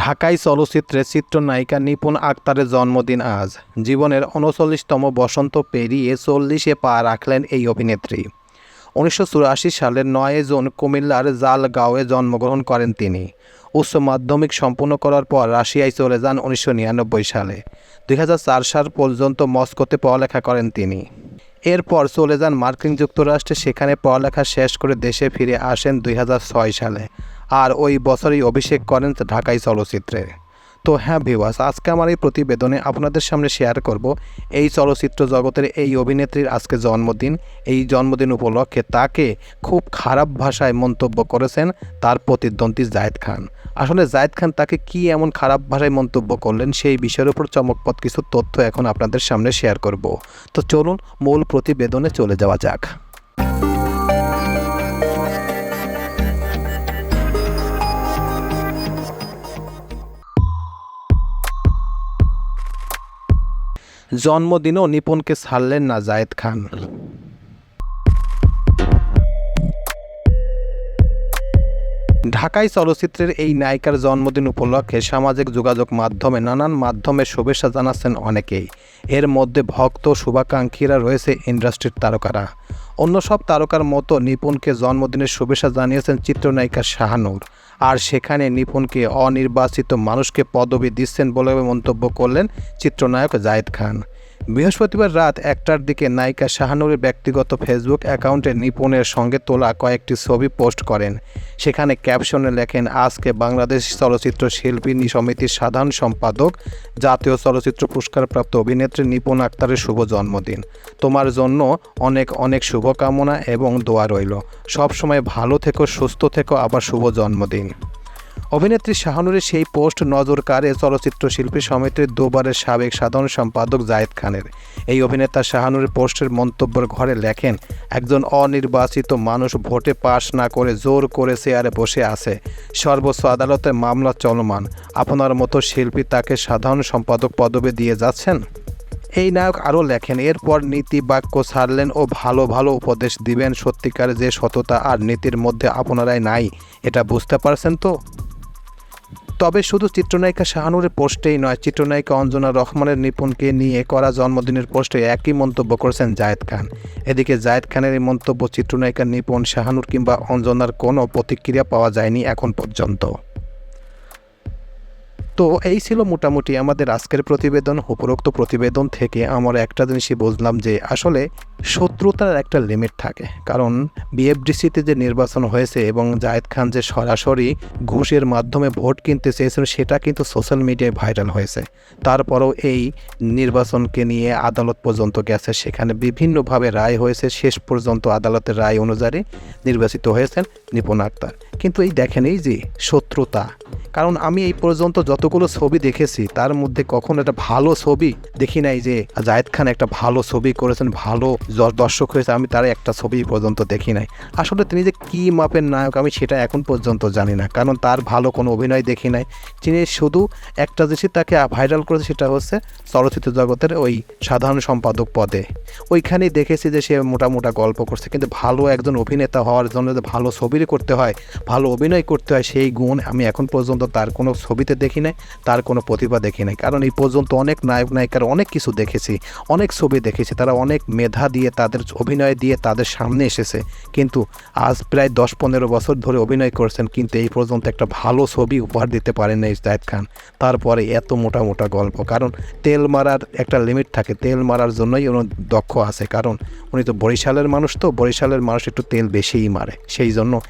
ঢাকাই চলচ্চিত্রে চিত্রনায়িকা নিপুণ আক্তারের জন্মদিন আজ। জীবনের উনচল্লিশতম বসন্ত পেরিয়ে চল্লিশে পা রাখলেন এই অভিনেত্রী। উনিশশো চুরাশি সালের নয় জুন কুমিল্লার জালগাঁওয়ে জন্মগ্রহণ করেন তিনি। উচ্চ মাধ্যমিক সম্পূর্ণ করার পর রাশিয়ায় চলে যান উনিশশো নিরানব্বই সালে। দুই হাজার চার সাল পর্যন্ত মস্কোতে পড়ালেখা করেন তিনি। এরপর চলে যান মার্কিন যুক্তরাষ্ট্রে, সেখানে পড়ালেখা শেষ করে দেশে ফিরে আসেন দুই হাজার ছয় সালে। আর ওই বছরই অভিষেক করেন ঢাকাই চলচ্চিত্রে। তো হ্যাঁ ভিওয়াস আজকে আমার এই প্রতিবেদনে আপনাদের সামনে শেয়ার করব এই চলচ্চিত্র জগতের এই অভিনেত্রীর আজকে জন্মদিন। এই জন্মদিন উপলক্ষে তাকে খুব খারাপ ভাষায় মন্তব্য করেছেন তার প্রতিদ্বন্দ্বী জায়েদ খান। আসলে জায়েদ খান তাকে কি এমন খারাপ ভাষায় মন্তব্য করলেন সেই বিষয়ের উপর চমকপদ কিছু তথ্য এখন আপনাদের সামনে শেয়ার করব। তো চলুন মূল প্রতিবেদনে চলে যাওয়া যাক। জন্মদিনও নিপুণকে ছাড়লেন না জায়েদ খান। ঢাকাই চলচ্চিত্রের এই নায়িকার জন্মদিন উপলক্ষে সামাজিক যোগাযোগ মাধ্যমে নানান মাধ্যমে শুভেচ্ছা জানাচ্ছেন অনেকেই। এর মধ্যে ভক্ত, শুভাকাঙ্ক্ষীরা রয়েছে ইন্ডাস্ট্রির তারকারা। অন্য সব তারকার মতো নিপুণকে জন্মদিনের শুভেচ্ছা জানিয়েছেন চিত্রনায়িকা শাহানুর। আর সেখানে নিপুণকে অনির্বাচিত মানুষকে পদবি দিচ্ছেন বলে মন্তব্য করলেন চিত্রনায়ক জায়েদ খান। বৃহস্পতিবার রাত একটার দিকে নায়িকা শাহানুরের ব্যক্তিগত ফেসবুক অ্যাকাউন্টে নিপুণের সঙ্গে তোলা কয়েকটি ছবি পোস্ট করেন। সেখানে ক্যাপশনে লেখেন, আজকে বাংলাদেশ চলচ্চিত্র শিল্পী সমিতির সাধারণ সম্পাদক, জাতীয় চলচ্চিত্র পুরস্কারপ্রাপ্ত অভিনেত্রী নিপুণ আক্তারের শুভ জন্মদিন। তোমার জন্য অনেক অনেক শুভকামনা এবং দোয়া রইল। সবসময় ভালো থেকো, সুস্থ থেকো, আবার শুভ জন্মদিন। অভিনেত্রী শাহানুরের সেই পোস্ট নজর কাড়ে চলচ্চিত্র শিল্পী সমিতির দুবারের সাবেক সাধারণ সম্পাদক জায়েদ খানের। এই অভিনেতা শাহানুরের পোস্টের মন্তব্যের ঘরে লেখেন, একজন অনির্বাচিত মানুষ ভোটে পাশ না করে জোর করে চেয়ারে বসে আছে। সর্বোচ্চ আদালতে মামলা চলমান। আপনার মতো শিল্পী তাকে সাধারণ সম্পাদক পদবি দিয়ে যাচ্ছেন? এই নায়ক আরও লেখেন, এরপর নীতি বাক্য ছাড়লেন ও ভালো ভালো উপদেশ দিবেন সত্যিকার যে সততা আর নীতির মধ্যে আপনারাই নাই। এটা বুঝতে পারছেন তো? তবে শুধু চিত্রনায়িকা শাহানুরের পোস্টেই নয়, চিত্রনায়িকা অঞ্জনা রহমানের নিপুণকে নিয়ে করা জন্মদিনের পোস্টে একই মন্তব্য করেছেন জায়েদ খান। এদিকে জায়েদ খানের এই মন্তব্য চিত্রনায়িকা নিপুণ, শাহানুর কিংবা অঞ্জনার কোনো প্রতিক্রিয়া পাওয়া যায়নি এখন পর্যন্ত। তো এই ছিল মোটামুটি আমাদের আজকের প্রতিবেদন, উপরোক্ত প্রতিবেদন থেকে আমরা একটা জিনিসই বুঝলাম যে আসলে শত্রুতার একটা লিমিট থাকে। কারণ বিএফডিসিতে যে নির্বাচন হয়েছে এবং জায়েদ খান যে সরাসরি ঘুষের মাধ্যমে ভোট কিনতে চেয়েছিল, সেটা কিন্তু সোশ্যাল মিডিয়ায় ভাইরাল হয়েছে। তারপরেও এই নির্বাচনকে নিয়ে আদালত পর্যন্ত গেছে। সেখানে বিভিন্নভাবে রায় হয়েছে। শেষ পর্যন্ত আদালতের রায় অনুযায়ী নির্বাচিত হয়েছেন। নিপুণ আক্তার কিন্তু এই দেখেন, এই যে শত্রুতা, কারণ আমি এই পর্যন্ত যতগুলো ছবি দেখেছি, তার মধ্যে কখনো একটা ভালো ছবি দেখি নাই যে জায়েদ খান একটা ভালো ছবি করেছেন, ভালো দর্শক হয়েছে, আমি তার একটা ছবি পর্যন্ত দেখি নাই। আসলে তিনি যে কী মাপের নায়ক, আমি সেটা এখন পর্যন্ত জানি না, কারণ তার ভালো কোনো অভিনয় দেখি নাই। তিনি শুধু একটা জিনিস তাকে ভাইরাল করেছে, সেটা হচ্ছে চলচ্চিত্র জগতের ওই সাধারণ সম্পাদক পদে। ওইখানেই দেখেছি যে সে মোটা মোটা গল্প করছে, কিন্তু ভালো একজন অভিনেতা হওয়ার জন্য যে ভালো ছবি করতে হয়, ভালো অভিনয় করতে হয়, সেই গুণ আমি এখন পর্যন্ত তার কোনো ছবিতে দেখি নাই, তার কোনো প্রতিভা দেখি নাই। কারণ এই পর্যন্ত অনেক নায়ক, নায়িকার অনেক কিছু দেখেছি, অনেক ছবি দেখেছি, তারা অনেক মেধা দিয়ে তাদের অভিনয় দিয়ে তাদের সামনে এসেছে। কিন্তু আজ প্রায় দশ পনেরো বছর ধরে অভিনয় করছেন, কিন্তু এই পর্যন্ত একটা ভালো ছবি উপহার দিতে পারেন না খান। তারপরে এত মোটা মোটা গল্প, কারণ তেল মারার একটা লিমিট থাকে, তেল মারার জন্যই উনি দক্ষ আছে। কারণ উনি তো বরিশালের মানুষ তো, বরিশালের মানুষ একটু তেল বেশিই মারে, সেই জন্য